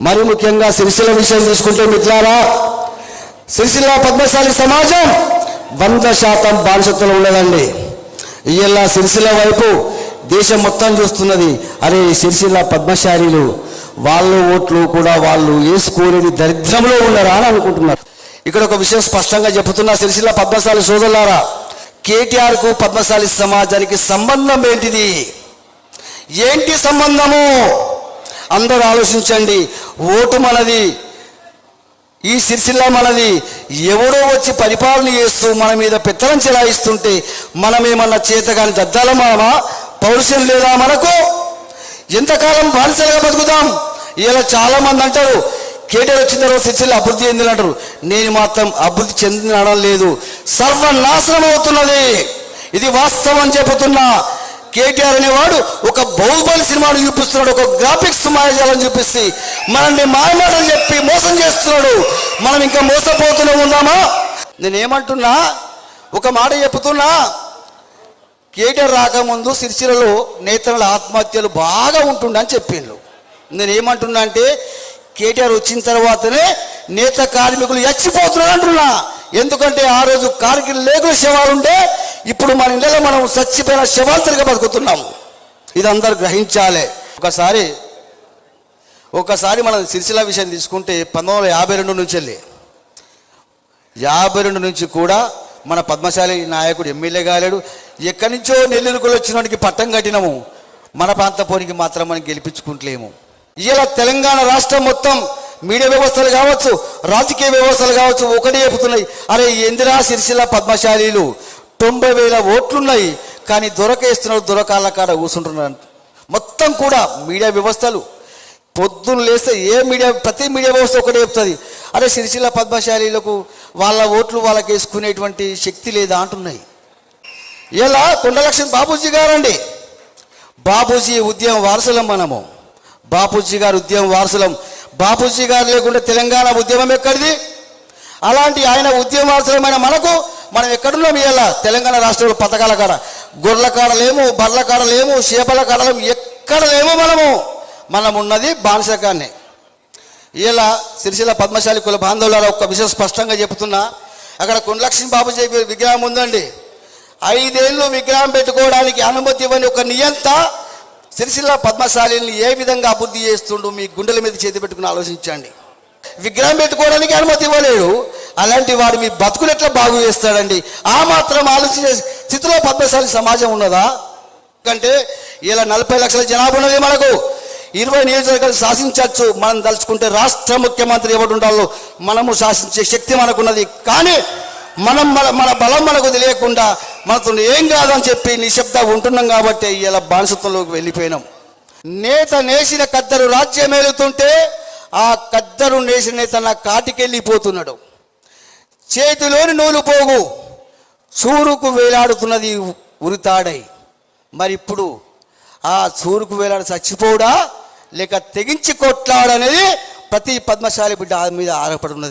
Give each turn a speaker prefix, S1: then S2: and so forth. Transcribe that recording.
S1: మరి ముఖ్యంగా సిరిసిల్ల విషయం తీసుకుంటే మిత్రారా సిరిసిల్ల పద్మశాలి సమాజం వంద శాతం బానిసత్వంలో ఉన్నదండి. ఇలా సిరిసిల్ల వైపు దేశం మొత్తం చూస్తున్నది. అరే సిరిసిల్ల పద్మశాలీలు వాళ్ళ ఓట్లు కూడా వాళ్ళు వేసుకోలేని దరిద్రంలో ఉన్నారా అని అనుకుంటున్నారు. ఇక్కడ ఒక విషయం స్పష్టంగా చెబుతున్నా సిరిసిల్ల పద్మశాలి సోదరులారా కేటీఆర్కు పద్మశాలి సమాజానికి సంబంధం ఏంటిది? ఏంటి సంబంధము? అందరూ ఆలోచించండి. ఓటు మనది. ఈ సిరిసిల్ల మనది. ఎవడో వచ్చి పరిపాలన చేస్తూ మన మీద పెత్తనం చెలాయిస్తుంటే మనమేమన్నా చేతగాని దద్దాల మనమా పౌరుషం లేదా మనకు? ఎంతకాలం బానిసలుగా బతుకుతాం? ఇలా చాలామంది అంటారు. కేటీఆర్ వచ్చిన తర్వాత సిరిసిల్ల అభివృద్ధి చెందిన అంటారు. నేను మాత్రం అభివృద్ధి చెందినడం లేదు. సర్వనాశనం అవుతున్నది. ఇది వాస్తవం చెబుతున్నా. కేటీఆర్ అనేవాడు ఒక బహుబలి సినిమాను చూపిస్తున్నాడు ఒక గ్రాఫిక్స్ మాయజాలను చూపిస్తే మనల్ని మాయమాటలు చెప్పి మోసం చేస్తున్నాడు. మనం ఇంకా మోసపోతూనే ఉన్నామా? నేనేమంటున్నా ఒక మాట చెప్తున్నా. కేటీఆర్ రాకముందు సిరిసిలలో నేతల ఆత్మహత్యలు బాగా ఉంటుండని చెప్పిండ్రు. నేను అంటే కేటీఆర్ వచ్చిన తర్వాతనే నేత కార్మికులు చచ్చిపోతున్నారు అంటున్నా ఎందుకంటే ఆ రోజు కార్గిల్ లేకుల శవాలు ఉంటే ఇప్పుడు మన ఇళ్ళలో మనం చచ్చిపోయిన శవాల్సరిగా బతుకుతున్నాము. ఇది అందరు గ్రహించాలి. ఒకసారి ఒకసారి మనం సిరిసిల విషయం తీసుకుంటే పంతొమ్మిది వందల యాభై రెండు నుంచి వెళ్ళి యాభై రెండు నుంచి కూడా మన పద్మశాలి నాయకుడు ఎమ్మెల్యే కాలేడు. ఎక్కడి నుంచో నెల్లూరుకులు వచ్చినోడికి పట్టం కట్టినాము. మన ప్రాంతపోనికి మాత్రం మనం గెలిపించుకుంటలేము. ఇలా తెలంగాణ రాష్ట్రం మొత్తం మీడియా వ్యవస్థలు కావచ్చు రాజకీయ వ్యవస్థలు కావచ్చు ఒకటి చెబుతున్నాయి. అరే ఎందిరా సిరిసిల్ల పద్మశాలీలు? తొంభై వేల ఓట్లున్నాయి. కానీ దొరకేస్తున్నారు దొరకాల కాడ కూర్చుంటున్నారు మొత్తం కూడా మీడియా వ్యవస్థలు. పొద్దున్న లేస్తే ఏ మీడియా ప్రతి మీడియా వ్యవస్థ ఒకటే చెప్తుంది. అరే సిరిసిల్ల పద్మశాలీలకు వాళ్ళ ఓట్లు వాళ్ళకి వేసుకునేటువంటి శక్తి లేదా అంటున్నాయి. ఇలా కొండలక్ష్మి బాబూజీ గారండి. బాపూజీ ఉద్యమ వారసులం మనము. బాపూజీ గారు ఉద్యమ వారసులం. బాపూజీ గారు లేకుండా తెలంగాణ ఉద్యమం ఎక్కడిది? అలాంటి ఆయన ఉద్యమ వారసులమైన మనకు మనం ఎక్కడున్నాం ఇవాళ తెలంగాణ రాష్ట్రంలో పథకాల కాడ. గొర్రెల కాడలేము కాడలేము చేపల కాడ ఎక్కడ లేము మనము? మనం ఉన్నది బానిసకాన్ని ఇలా సిరిసిల్ల పద్మశాలి కుల బాంధవులారా ఒక విషయం స్పష్టంగా చెప్తున్నా. అక్కడ కొండలక్ష్మి బాబుజీ విగ్రహం ఉందండి. ఐదేళ్ళు విగ్రహం పెట్టుకోవడానికి అనుమతి ఇవ్వని ఒక నియంత సిరిసిల్ల పద్మశాలిని ఏ విధంగా అభివృద్ధి చేస్తుండో మీ గుండెల మీద చేతి పెట్టుకుని ఆలోచించండి. విగ్రహం పెట్టుకోవడానికి అనుమతి ఇవ్వలేడు. అలాంటి వాడు మీ బతుకులు ఎట్లా బాగు చేస్తాడండి? ఆ మాత్రం ఆలోచించే స్థితిలో పద్మశాలి సమాజం ఉన్నదా? ఎందుకంటే ఇలా నలభై లక్షల జనాభా ఉన్నది మనకు. ఇరవై నియోజకవర్గాలు శాసించవచ్చు. మనం తలుచుకుంటే రాష్ట్ర ముఖ్యమంత్రి ఎవరు ఉండాలో మనము శాసించే శక్తి మనకున్నది. కానీ మనం మన మన బలం మనకు తెలియకుండా మనతో ఏం కాదని చెప్పి నిశ్శబ్ద ఉంటున్నాం కాబట్టి ఇలా బానిసత్వంలోకి వెళ్ళిపోయినాం. నేత నేసిన కద్దరు రాజ్యం ఏలుతుంటే ఆ కద్దరు నేసిన నేత నా కాటికెళ్ళిపోతున్నాడు. చేతిలోని నూలు పోగు. చూరుకు వేలాడుతున్నది ఉరితాడై. మరి ఇప్పుడు ఆ చూరుకు వేలాడు చచ్చిపోడా లేక తెగించి కొట్లాడనేది ప్రతి పద్మశాలి బిడ్డ మీద ఆధారపడి ఉన్నది.